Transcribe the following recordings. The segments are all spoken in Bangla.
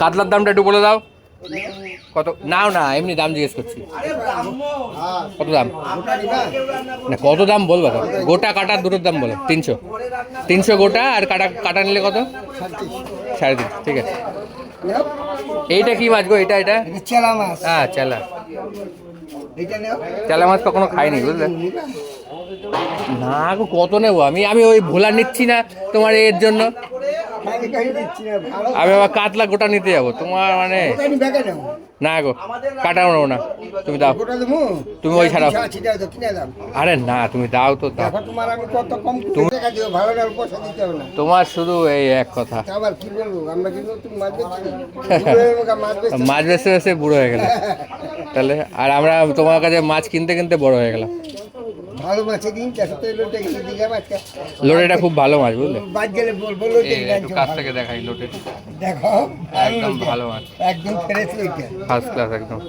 কাতলার দামটা একটু বলে দাও। কত? নাও না এমনি দাম জিজ্ঞেস করছি। কত দাম? না কত দাম বলব তো? গোটা কাটার দুটোর দাম বলো তিনশো। তিনশো গোটা আর কাটা কাটা নিলে কত? সাড়ে তিনশো ঠিক আছে। এইটা কি মাছ গো? এটা এটা? চেলা মাছ। হ্যাঁ চেলা। চেলা মাছ কখনো খাইনি বুঝলে? না গো কত নেব আমি? আমি ওই ভোলা নিচ্ছি না তোমার এর জন্য। আমি আবার কাতলা গোটা নিতে যাব। তোমার মানে না গো কাটাও নেব না। তুমি দাও। তুমি ওই ছাড়াও। আরে না তুমি দাও তো দাও। তোমার শুধু এই এক কথা। মাছ বেচছি। বুড়ো হয়ে মাছ বেসে বেসে বুড়ো হয়ে গেলে তাহলে আর আমরা তোমার কাছে মাছ কিনতে কিনতে বড় হয়ে গেলাম। ভালো মাছে দিন চাষে তো লোটে গেলে মাছটা লোটেটা খুব ভালো মাছ বুঝলে? বাদ গেলে বলব লোটে একটু কাছ থেকে দেখাই লোটে দেখো একদম ভালো মাছ। একদম ফ্রেশ ওইটা ফার্স্ট ক্লাস একদম।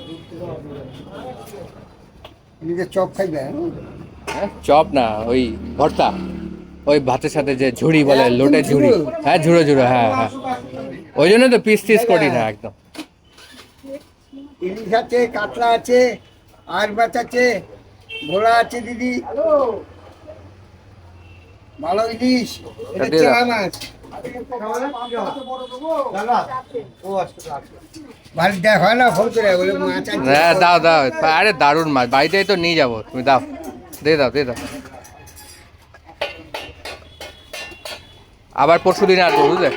নিজে চপ খাইবে হ্যাঁ, চপ না ওই ভর্তা। ওই ভাতের সাথে যে ঝুড়ি বলে লোটে ঝুড়ি। হ্যাঁ ঝুড়ো ঝুড়ো হ্যাঁ হ্যাঁ। ওই জন্য তো পিস টিস করি না একদম। ইলিশ আছে কাতলা আছে আর মাছ আছে ভোলা আছে দিদি। ভালো ইলিশ এটা মাছ। দাও দাও। আরে দারুণ মাছ। বাড়িতেই তো নিয়ে যাব। তুমি দাও। দিয়ে দাও দিয়ে দাও। আবার পরশু দিন আসব বুঝলে?